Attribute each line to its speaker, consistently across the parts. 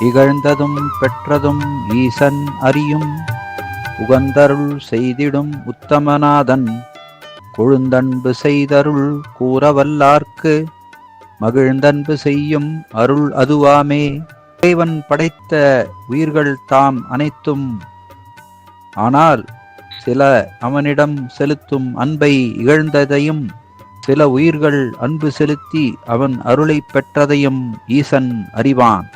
Speaker 1: இகழ்ந்ததும் பெற்றதும் ஈசன் அறியும். உகந்தருள் செய்திடும் உத்தமநாதன். கொழுந்தன்பு செய்தருள் கூறவல்லார்க்கு. மகிழ்ந்தன்பு செய்யும் அருள் அதுவாமே. இறைவன் படைத்த உயிர்கள் தாம் அனைத்தும். ஆனால் சில அவனிடம் செலுத்தும் அன்பை இகழ்ந்ததையும் சில உயிர்கள் அன்பு செலுத்தி அவன் அருளை பெற்றதையும் ஈசன் அறிவான்.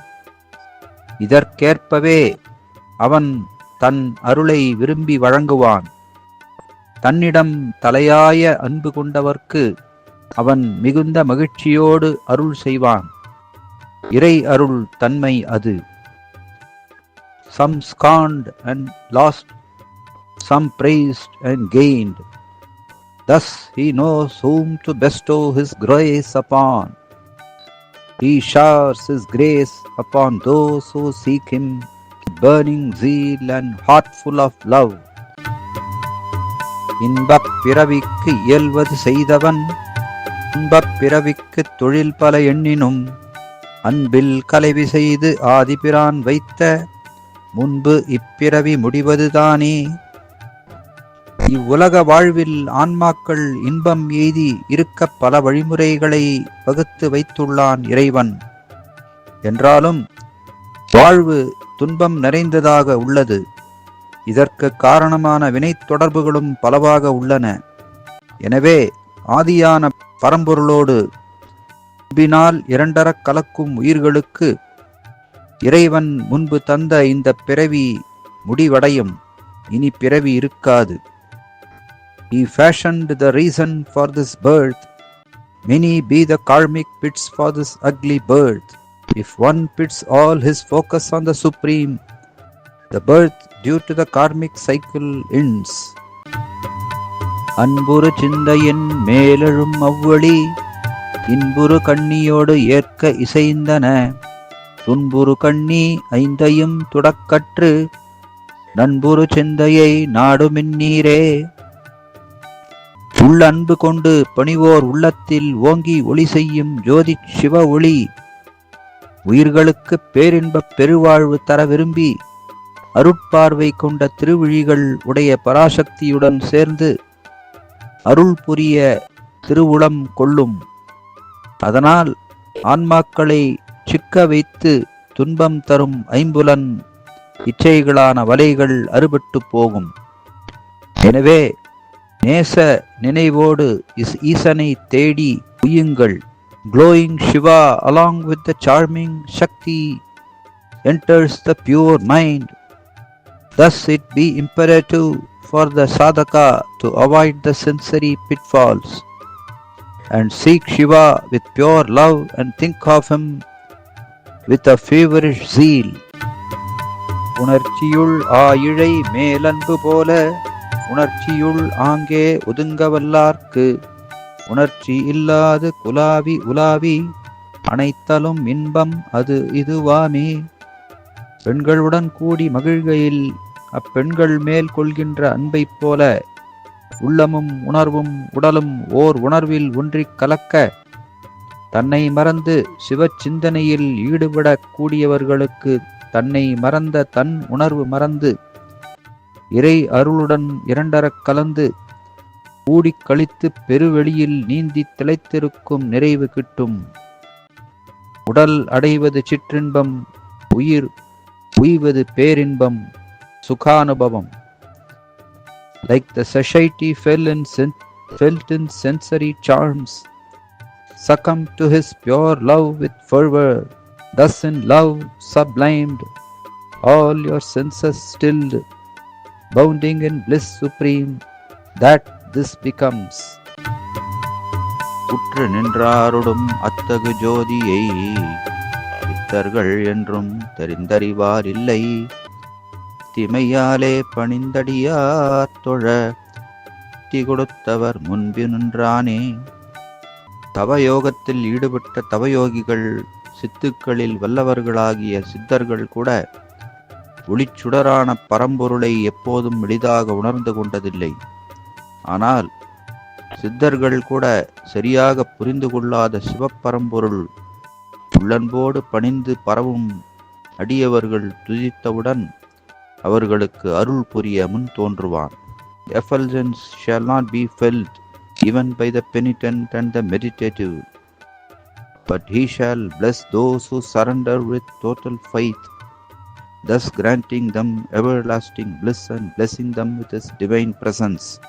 Speaker 1: இதற்கேற்பவே அவன் தன் அருளை விரும்பி வழங்குவான் தன்னிடம் தலையாய அன்பு கொண்டவர்க்கு அவன் மிகுந்த மகிழ்ச்சியோடு அருள் செய்வான் இறை அருள் தன்மை அது some scorned and lost, some praised and gained. Thus he knows whom to bestow his grace upon. He showers his grace upon those who seek him, burning zeal and heart full of love. இன்பப் பிறவிக்கு இயல்வது செய்தவன் இன்பப் பிறவிக்கு தொழில் பல எண்ணினும் அன்பில் கலைவி செய்து ஆதிபிரான் வைத்த முன்பு இப்பிறவி முடிவதுதானே இவ்வுலக வாழ்வில் ஆன்மாக்கள் இன்பம் எய்தி இருக்க பல வழிமுறைகளை வகுத்து வைத்துள்ளான் இறைவன். என்றாலும் வாழ்வு துன்பம் நிறைந்ததாக உள்ளது. இதற்கு காரணமான வினை தொடர்புகளும் பலவாக உள்ளன. எனவே ஆதியான பரம்பொருளோடு அன்பினால் இரண்டரக் கலக்கும் உயிர்களுக்கு இறைவன் முன்பு தந்த இந்த பிறவி முடிவடையும். இனி பிறவி இருக்காது. He fashioned the reason for this birth. Many be the karmic pits for this ugly birth. If one pits all his focus on the Supreme, the birth due to the karmic cycle ends. அன்புறு சிந்தையின் மேலெழும் அவ்வழி இன்புறு கண்ணியோடு ஏற்க இசைந்தன துன்புறு கண்ணி ஐந்தையும் துடக்கற்று நண்புறு சிந்தையை நாடுமின் நீரே உள்ளன்பு கொண்டு பணிவோர் உள்ளத்தில் ஓங்கி ஒளி செய்யும் ஜோதி சிவ ஒளி. உயிர்களுக்கு பேரின்பப் பெருவாழ்வு தர விரும்பி அருட்பார்வை கொண்ட திருவிழிகள் உடைய பராசக்தியுடன் சேர்ந்து அருள் புரிய திருவுளம் கொள்ளும். அதனால் ஆன்மாக்களை சிக்க வைத்து துன்பம் தரும் ஐம்புலன் இச்சைகளான வலைகள் அறுபட்டு போகும். எனவே நேச நினைவோடு இஸ் ஈசனை தேடி உயுங்கள் glowing Shiva along with the charming Shakti enters the pure mind. Thus it be imperative for the sadhaka to avoid the sensory pitfalls and seek Shiva with pure love and think of him with a feverish zeal. உணர்ச்சியுள் Aayizhai மேலன்பு போல உணர்ச்சியுள் ஆங்கே ஒதுங்கவல்லார்க்கு உணர்ச்சி இல்லாது குலாவி உலாவி அனைத்தலும் இன்பம் அது இதுவாமே. பெண்களுடன் கூடி மகிழ்கையில் அப்பெண்கள் மேல் கொள்கின்ற அன்பைப் போல உள்ளமும் உணர்வும் உடலும் ஓர் உணர்வில் ஒன்றிக் கலக்க தன்னை மறந்து சிவச்சிந்தனையில் ஈடுபடக் கூடியவர்களுக்கு தன்னை மறந்த தன் உணர்வு மறந்து இறை அருளுடன் இரண்டரக் கலந்து கூடிக் கழித்து பெருவெளியில் நீந்தி திளைத்திருக்கும் நிறைவு கிட்டும் உடல் அடைவது சிற்றின்பம் உயிர் உய்வது பேரின்பம் சுகானுபவம் like the society fell in sen- felt in sensory charms succumb to his pure love with fervor thus in love sublimed all your senses stilled bounding in bliss supreme that this becomes. உற்று நின்றாருடும் அத்தகு ஜோதியை சித்தர்கள் என்றும் தெரிந்தறிவார் இல்லை. திமையாலே பணிந்தடியார் தொழ தி கொடுத்தவர் முன்பு நின்றானே. தவயோகத்தில் ஈடுபட்ட தவயோகிகள் சித்துக்களில் வல்லவர்களாகிய சித்தர்கள் கூட ஒளிச்சுடரான பரம்பொருளை எப்போதும் எளிதாக உணர்ந்து கொண்டதில்லை. ஆனால் சித்தர்கள் கூட சரியாக புரிந்து கொள்ளாத சிவப்பரம்பொருள் உள்ளன்போடு பணிந்து பரவும் அடியவர்கள் துதித்தவுடன் அவர்களுக்கு அருள் புரிய முன் தோன்றுவான். Effulgence shall not be felt even by the penitent and the meditative but he shall bless those who surrender with total faith thus granting them everlasting bliss and blessing them with his divine presence.